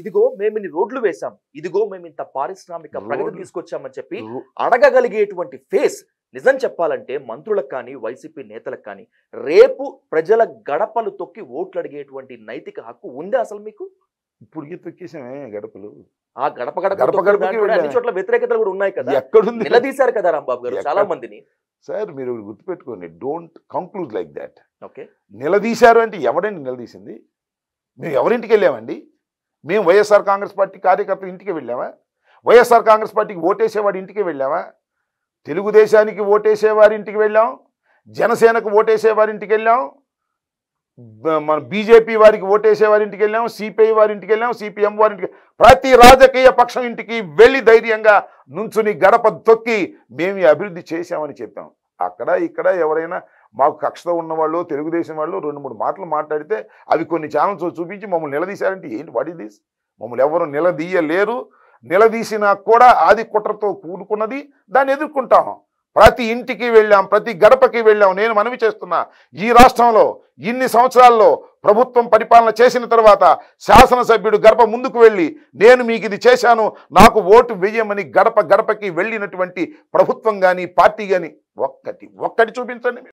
ఇదిగో మేము ఇన్ని రోడ్లు వేశాం. ఇదిగో మేము ఇంత పారిశ్రామిక ప్రగతి తీసుకొచ్చామని చెప్పి అడగగలిగేటువంటి ఫేస్ నిజం చెప్పాలంటే మంత్రులకు కానీ వైసీపీ నేతలకు కానీ రేపు ప్రజల గడపలు తొక్కి ఓట్లు అడిగేటువంటి నైతిక హక్కు ఉందే అసలు మీకు? ఇప్పుడు గీత ఎక్కేసామే గడపలు. ఆ గడప గడప అన్ని. చోట్ల వ్యతిరేకతలు కూడా ఉన్నాయి కదా. ఎక్కడుంది? నిలదీశారు కదా రాంబాబు గారు చాలా మందిని. సార్ మీరు గుర్తుపెట్టుకోండి don't conclude like that. Okay. నిలదీశారు అంటే ఎవడండి నిలదీసింది? మేము ఎవరింటికి వెళ్ళామండి? మేము వైఎస్ఆర్ కాంగ్రెస్ పార్టీ కార్యకర్తలు ఇంటికి వెళ్ళామా? వైఎస్ఆర్ కాంగ్రెస్ పార్టీకి ఓటేసేవాడి ఇంటికి వెళ్ళామా? తెలుగుదేశానికి ఓటేసేవారి ఇంటికి వెళ్ళాం. జనసేనకు ఓటేసేవారి ఇంటికి వెళ్ళాం. మన బీజేపీ వారికి ఓటేసేవారి ఇంటికి వెళ్ళాం. సిపిఐ వారి ఇంటికి వెళ్ళాం. సిపిఎం వారి ఇంటికి ప్రతి రాజకీయ పక్షం ఇంటికి వెళ్ళి ధైర్యంగా నుంచుని గడప తొక్కి మేము అభివృద్ధి చేశామని చెప్పాం. అక్కడ ఇక్కడ ఎవరైనా మాకు కక్షతో ఉన్నవాళ్ళు తెలుగుదేశం వాళ్ళు రెండు మూడు మాటలు మాట్లాడితే అవి కొన్ని ఛానల్స్ చూపించి మమ్మల్ని నిలదీశారంటే ఏంటి? వాట్ ఇస్ దిస్ మమ్మల్ని ఎవరు నిలదీయలేరు. నిలదీసినా కూడా ఆది కుట్రతో కూడుకున్నది. దాన్ని ఎదుర్కొంటాం. ప్రతి ఇంటికి వెళ్ళాం ప్రతి గడపకి వెళ్ళాం. నేను మనవి చేస్తున్నా ఈ రాష్ట్రంలో ఇన్ని సంవత్సరాల్లో ప్రభుత్వం పరిపాలన చేసిన తర్వాత శాసనసభ్యుడు గడప ముందుకు వెళ్ళి నేను మీకు ఇది చేశాను నాకు ఓటు వేయమని గడప గడపకి వెళ్ళినటువంటి ప్రభుత్వం కానీ పార్టీ కానీ ఒక్కటి ఒక్కటి చూపించండి